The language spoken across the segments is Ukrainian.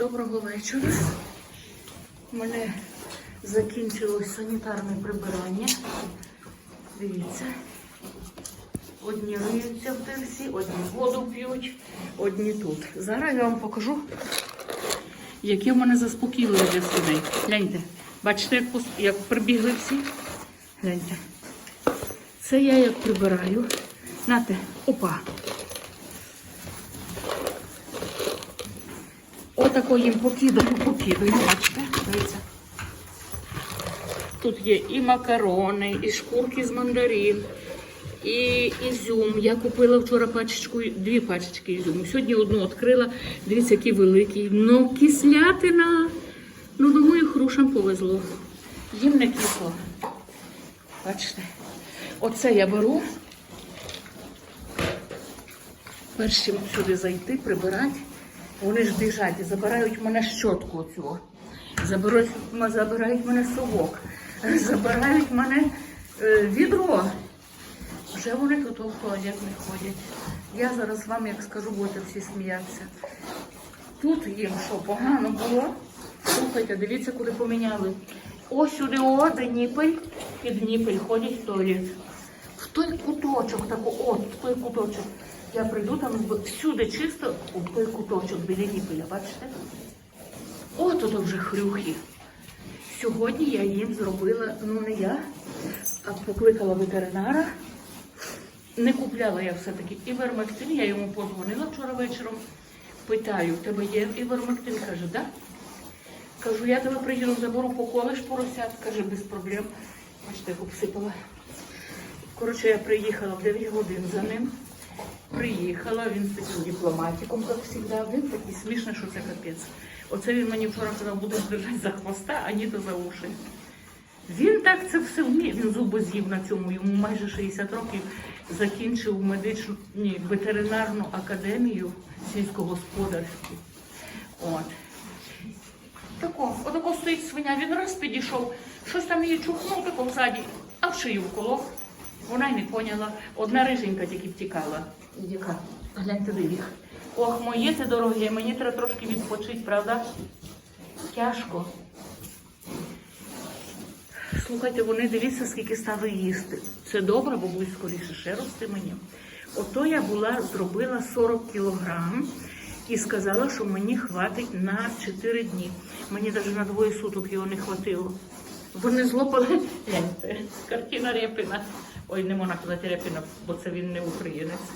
Доброго вечора. У мене закінчилось санітарне прибирання. Дивіться. Одні риються в дерсі, одні воду п'ють, одні тут. Зараз я вам покажу, які в мене заспокійливі для свиней. Гляньте, бачите, як, як прибігли всі? Гляньте. Це я як прибираю. Нате, опа. Отако їм покидаю, покидаю, бачите, дивіться. Тут є і макарони, і шкурки з мандарин, і ізюм. Я купила вчора пачечку, дві пачечки ізюму. Сьогодні одну відкрила. Дивіться, який великий. Ну, кислятина. Ну, думаю, хрушам повезло. Їм не кисло. Бачите? Оце я беру. Перш чим сюди зайти, прибирати, вони ж біжать і забирають мене щотку оцю. Забирають, забирають мене совок, забирають мене е, відро. Вже вони тут ходять, не ходять. Я зараз вам, як скажу, будете всі сміятися. Тут їм що, погано було? Слухайте, дивіться, куди поміняли. Ось сюди о, де ніпель, під ніпель ходять в туалет. В той куточок, тако, от, в той куточок. Я прийду там всюди чисто, в той куточок біля ніпеля, бачите? От ото вже хрюхи. Сьогодні я їм зробила, ну не я, а покликала ветеринара. Не купляла я все-таки івермектин, я йому подзвонила вчора вечором. Питаю, в тебе є івермектин? Каже, да. Кажу, я тебе приїду, заберу, поколиш поросят, каже, без проблем. Бачите, обсипала. Коротше, я приїхала в 9 годин за ним. Приїхала, він з таким дипломатиком, як завжди. Він такий смішний, що це капець. Оце він мені вчора сказав, будеш держати за хвоста, а ні то за уші. Він так це все вміє. Він зуби з'їв на цьому. Йому майже 60 років закінчив медичну ні, ветеринарну академію сільськогосподарську. От. Тако, отако стоїть свиня, він раз підійшов, щось там її чухнув тако взаді, а в шию вколов. Вона й не поняла. Одна риженька тільки втікала. Яка? Гляньте їх. Ох, моє це дороге, мені треба трошки відпочити, правда? Тяжко. Слухайте, вони дивіться, скільки стали їсти. Це добре, бо будуть скоріше ще рости мені. Ото я була, зробила 40 кілограм і сказала, що мені хватить на 4 дні. Мені навіть на двоє суток його не хватило. Вони злопали картина Репіна. Ой, не можна казати Репіна, бо це він не українець.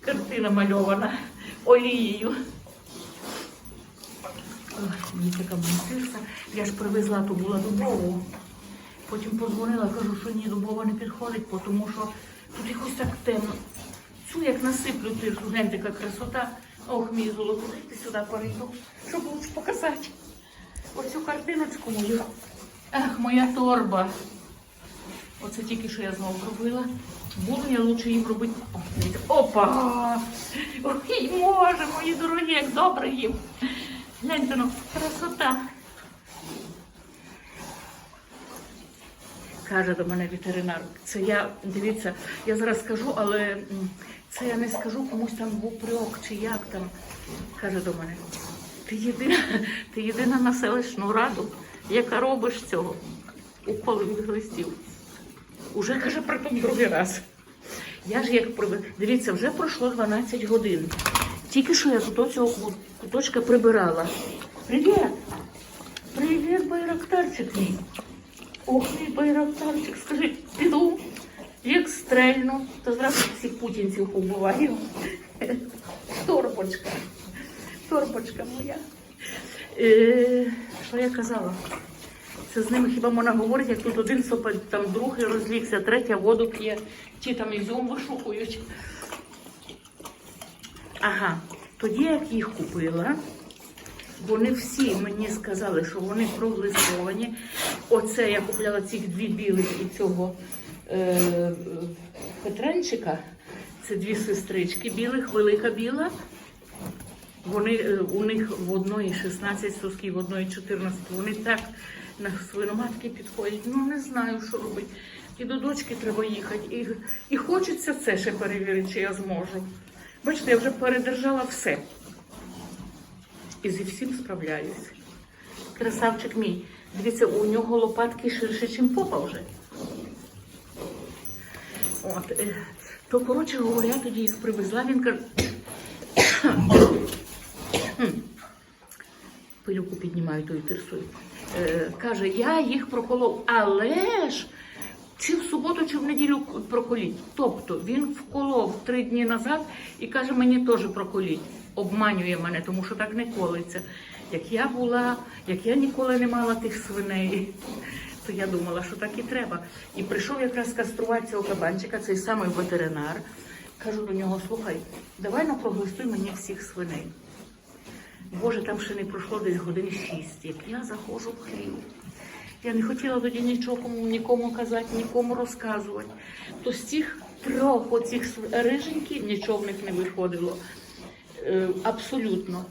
Картина мальована олією. Ой, мені така бунтирка. Я ж привезла ту була дубову. Потім подзвонила, кажу, що ні, дубова не підходить, тому що тут якось так темно. Цю як насиплю тирсу, гляньте, яка красота. Ох, мій золото, ти сюди перейду, щоб лучше показати. Оцю картиночку мою. Ах, моя торба. Оце тільки що я знову робила. Буду я лучше їм робити. Опа! Ой, може, мої дорогі, як добре їм. Гляньте, ну, красота. Каже до мене ветеринар. Це я, дивіться, я зараз скажу, але це я не скажу комусь там в упрек чи як там. Каже до мене, ти єдина, ти єдина на селищну раду, яка робиш цього уколених листів. Уже каже при тому другий раз. Я ж як дивіться, вже пройшло 12 годин. Тільки що я тут цього куточка прибирала. Привіт! Привіт, байрактарчик мій. Ох, мій байрактарчик, скажи, піду, як стрельну, то зразу всіх путінців побуваю. Торбочка. Торбочка моя. Е, що я казала? Це з ними хіба можна говорити, як тут один сопить, там другий розлігся, третя воду п'є, ті там ізюм вишукують. Ага, тоді як їх купила, вони всі мені сказали, що вони проглистовані. Оце я купляла цих дві білих і цього е, Петренчика. Це дві сестрички білих, велика біла. Вони, е, у них в одної 16 сосків, в одної 14. Вони так на свиноматки підходять. Ну не знаю, що робити. І до дочки треба їхати. І, і хочеться це ще перевірити, чи я зможу. Бачите, я вже передержала все. і зі всім справляюсь. Красавчик мій. Дивіться, у нього лопатки ширше, ніж попа вже. От, е, то, коротше говоря, тоді їх привезла, він каже. Пилюку піднімаю тою тирсою. Е, каже, я їх проколов, але ж чи в суботу, чи в неділю проколіть. Тобто він вколов три дні назад і каже, мені теж проколіть. Обманює мене, тому що так не колиться. Як я була, як я ніколи не мала тих свиней, то я думала, що так і треба. І прийшов якраз каструвати цього кабанчика, цей самий ветеринар. Кажу до нього, слухай, давай на проглистуй мені всіх свиней. Боже, там ще не пройшло десь годин шість, я заходжу в хлів. Я не хотіла тоді нічого нікому казати, нікому розказувати. То з цих трьох оцих риженьків нічого в них не виходило. Е, абсолютно.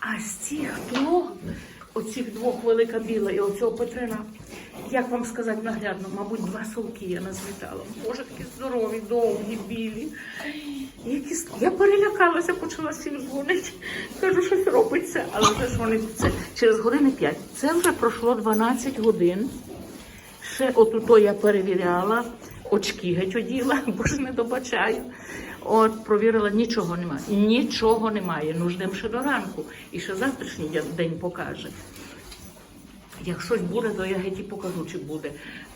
А з цих трьох, оцих двох велика біла і оцього Петрина, як вам сказати наглядно, мабуть, два солки я назмітала. Боже, такі здорові, довгі, білі. Які... Я перелякалася, почала всім дзвонити. Кажу, щось робиться, але вже ж вони це через години 5. Це вже пройшло 12 годин. Ще отуто я перевіряла, очки геть оділа, бо ж не добачаю. От, провірила, нічого немає. Нічого немає. Ну, ждемо ще до ранку. І ще завтрашній день покаже. Як щось буде, то я геть і покажу, чи буде.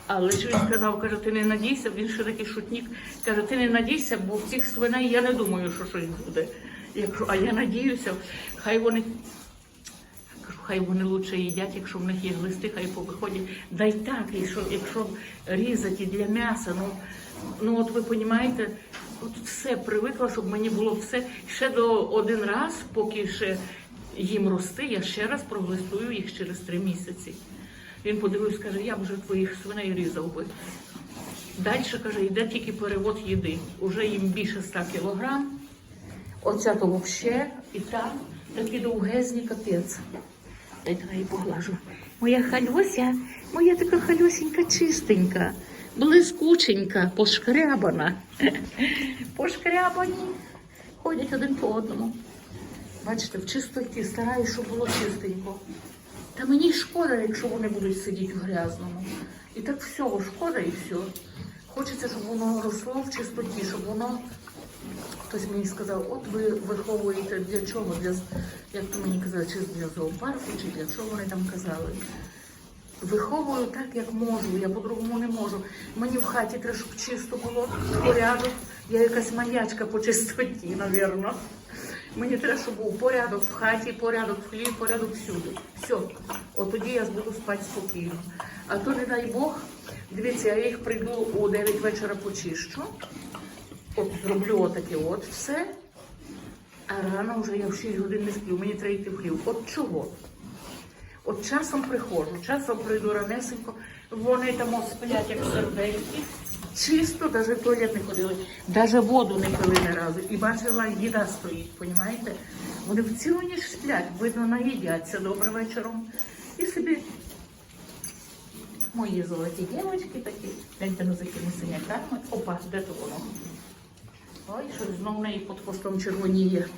Але ж він сказав, каже, ти не надійся, він ще такий шутник. Каже, ти не надійся, бо в цих свиней я не думаю, що щось буде. Якщо, а я надіюся, хай вони Кажу, хай вони лучше їдять, якщо в них є глисти, хай повиходять. Дай так, якщо, якщо різати для м'яса, ну, ну от ви розумієте, от все привикла, щоб мені було все. Ще до один раз, поки ще їм рости, я ще раз проглистую їх через три місяці. Він подивився, каже, я б вже твоїх свиней різав би. Далі, каже, йде тільки перевод їди. Уже їм більше 100 кілограм. Оця то взагалі і та такі довгезні капець. Дайте я її поглажу. Моя халюся, моя така халюсенька чистенька, блискученька, пошкрябана. Пошкрябані. Ходять один по одному. Бачите, в чистоті стараюсь, щоб було чистенько. Та мені шкода, якщо вони будуть сидіти в грязному. І так всього шкода і все. Хочеться, щоб воно росло в чистоті, щоб воно Хтось мені сказав, от ви виховуєте для чого? Для, як то мені казали, чи для зоопарку, чи для чого вони там казали. Виховую так, як можу, я по-другому не можу. Мені в хаті треба, щоб чисто було, порядок. Я якась маньячка по чистоті, напевно. Мені треба, щоб був порядок в хаті, порядок в хліб, порядок всюди. Все. От тоді я буду спати спокійно. А то, не дай Бог, дивіться, я їх прийду у 9 вечора почищу. От зроблю отаке от все. А рано вже я в 6 годин не сплю, мені треба йти в хлів. От чого? От часом приходжу, часом прийду ранесенько, вони там сплять, як серденькі. Чисто, навіть в туалет не ходили, навіть воду не пили ні разу. І бачила, їда стоїть, понімаєте? Вони в цілу ніч сплять, видно, наїдяться добре вечором. І собі мої золоті дівчатки такі, гляньте на з якими синяками. Опа, де то воно? Ой, щось знов неї під хвостом червоніє.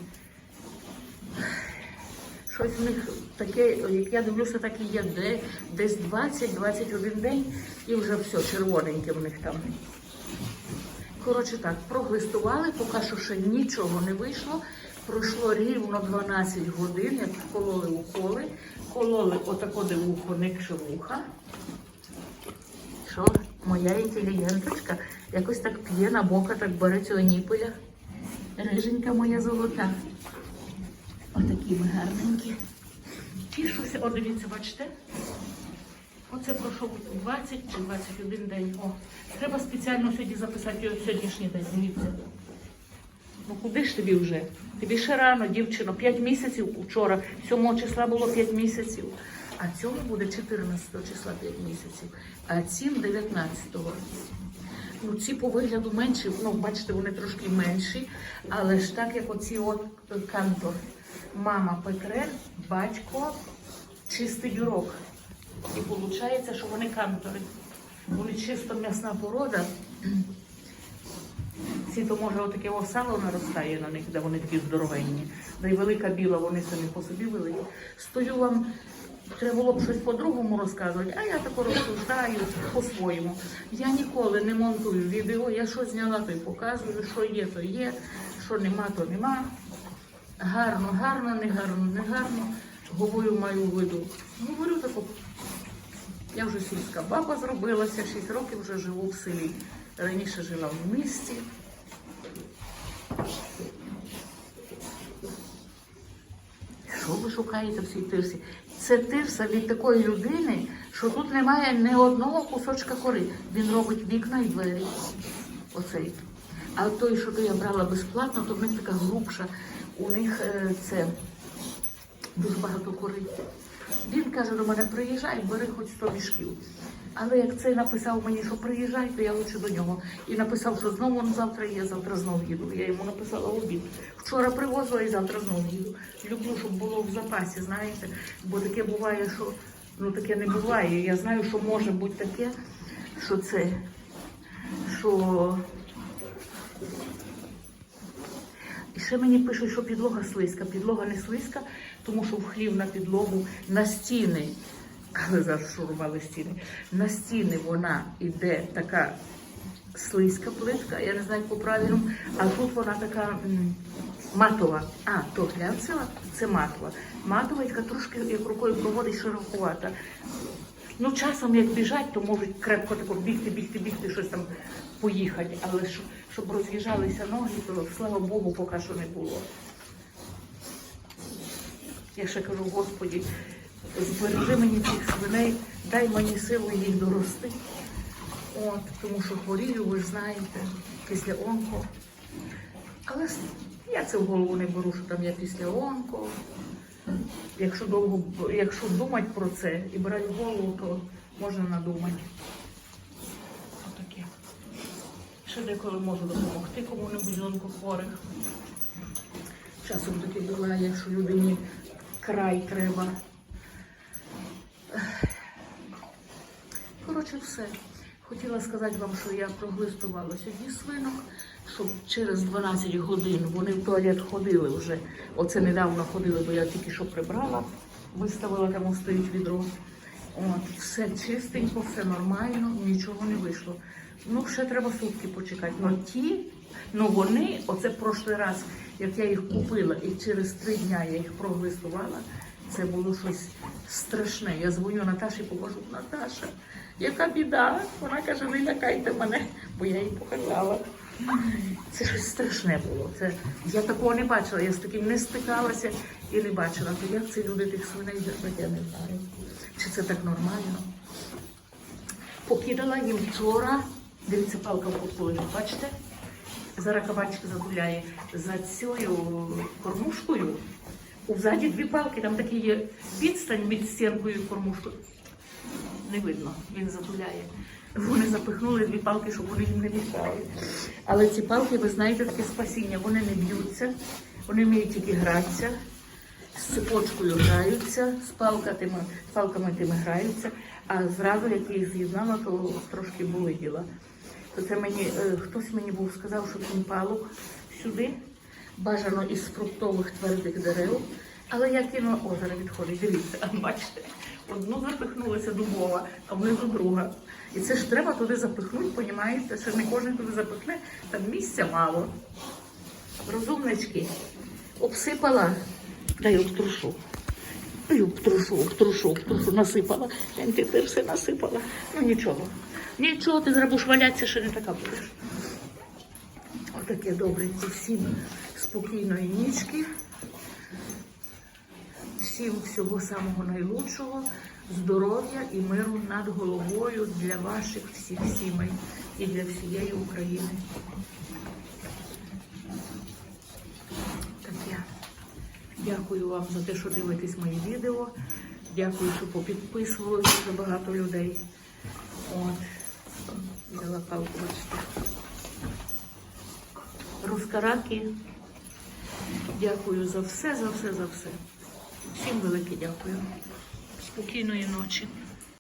Щось в них таке, як я дивлюся, так і є, де, десь 20-21 день і вже все, червоненьке в них там. Коротше так, проглистували, поки що ще нічого не вийшло. Пройшло рівно 12 годин, як вкололи уколи, кололи отако де вухо, не вуха. Що моя інтелігенточка якось так п'є на бока, так бере цього ніпеля. Риженька моя золота. Отакі ми гарненькі. Тішуся, о, дивіться, бачите? Оце пройшов 20 чи 21 день. О, треба спеціально сьогодні записати сьогоднішній день. Дивіться. Ну куди ж тобі вже? Тобі ще рано, дівчино, 5 місяців учора, 7 числа було 5 місяців. А цьому буде 14 числа 5 місяців, а цим 19-го. Ну, ці по вигляду менші, ну, бачите, вони трошки менші, але ж так як оці от е, кантор. Мама Петрер, батько чистий дюрок. І виходить, що вони кантори. Вони чисто м'ясна порода. ці то може отаке о сало наростає на них, де вони такі здоровенні. Да й велика біла, вони самі по собі великі. Стою вам, треба було б щось по-другому розказувати, а я тако розсуждаю по-своєму. Я ніколи не монтую відео, я що зняла, то й показую, що є, то є, що нема, то нема. Гарно, гарно, не гарно, не гарно. Говорю, маю виду. Говорю таку. Я вже сільська баба зробилася, 6 років вже живу в селі. Раніше жила в місті. Що ви шукаєте в цій тирсі? Це тирса від такої людини, що тут немає ні одного кусочка кори. Він робить вікна і двері. Оцей. А той, що то я брала безплатно, то в них така грубша. У них е, це дуже багато кори. Він каже до мене, приїжджай, бери хоч 100 мішків. Але як цей написав мені, що приїжджай, то я лучше до нього. І написав, що знову он завтра є, завтра знову їду. Я йому написала обід. Вчора привозила і завтра знову їду. Люблю, щоб було в запасі, знаєте, бо таке буває, що ну таке не буває. Я знаю, що може бути таке, що це, що ще мені пишуть, що підлога слизька. Підлога не слизька, тому що в хлів на підлогу на стіни, але зараз шурували стіни, на стіни вона іде така слизька плитка, я не знаю по правильному, а тут вона така м, матова. А, то глянцева, це матова. Матова, яка трошки як рукою проводить широкувата. Ну, часом як біжать, то можуть крепко тако бігти, бігти, бігти, щось там поїхати. Але щоб, щоб роз'їжджалися ноги, то слава Богу, поки що не було. Я ще кажу, Господі, збережи мені цих свиней, дай мені сили їх дорости. От, тому що хворію, ви знаєте, після онко. Але я це в голову не беру, що там я після онко. Якщо довго, якщо думати про це і брати голову, то можна надумати. Отаке. Ще деколи можу допомогти кому-небудь з онкохворих. Часом таке буває, що людині край треба. Коротше, все. Хотіла сказати вам, що я проглистувала сьогодні свинок, щоб через 12 годин вони в туалет ходили вже. Оце недавно ходили, бо я тільки що прибрала, виставила, там стоїть відро. От, все чистенько, все нормально, нічого не вийшло. Ну, ще треба сутки почекати. Ну ті, ну вони, оце прошлий раз, як я їх купила, і через три дня я їх проглистувала, це було щось страшне. Я дзвоню Наташі, покажу, Наташа, яка біда. Вона каже, не лякайте мене, бо я їй показала. Це щось страшне було. Це, я такого не бачила, я з таким не стикалася і не бачила. То як це люди тих свиней держать, я не знаю. Чи це так нормально? Покидала їм вчора. Дивіться, палка в подполі, бачите? Зараз кабачик загуляє за цією кормушкою. Взаді дві палки, там такий є відстань між стінкою і кормушкою. Не видно, він загуляє. Вони запихнули дві палки, щоб вони їм не мішали. Але ці палки, ви знаєте, таке спасіння, вони не б'ються, вони вміють тільки гратися, з цепочкою граються, з палками, з палками тими граються, а зразу, як я їх з'єднала, то трошки були діла. То це мені, е, хтось мені був сказав, що крім палок сюди, бажано із фруктових твердих дерев. Але я кинула озеро відходить. Дивіться, бачите, одну запихнулася дубова, а внизу друга. І це ж треба туди запихнути, понімаєте? Ще не кожен туди запихне, там місця мало. Розумнички, обсипала, дай обтрушу. Ой, обтрушу, обтрушу, обтрушу, насипала. Гляньте, ти все насипала. Ну нічого. Нічого, ти будеш валятися, ще не така будеш. Отаке добреньке. Всім спокійної нічки. Всім всього самого найлучшого, здоров'я і миру над головою для ваших всіх сімей і для всієї України. Таке. Дякую вам за те, що дивитесь мої відео. Дякую, що попідписували дуже багато людей. От. Взяла палку, бачите. Розкараки. Дякую за все, за все, за все. Всім велике дякую. Спокійної ночі.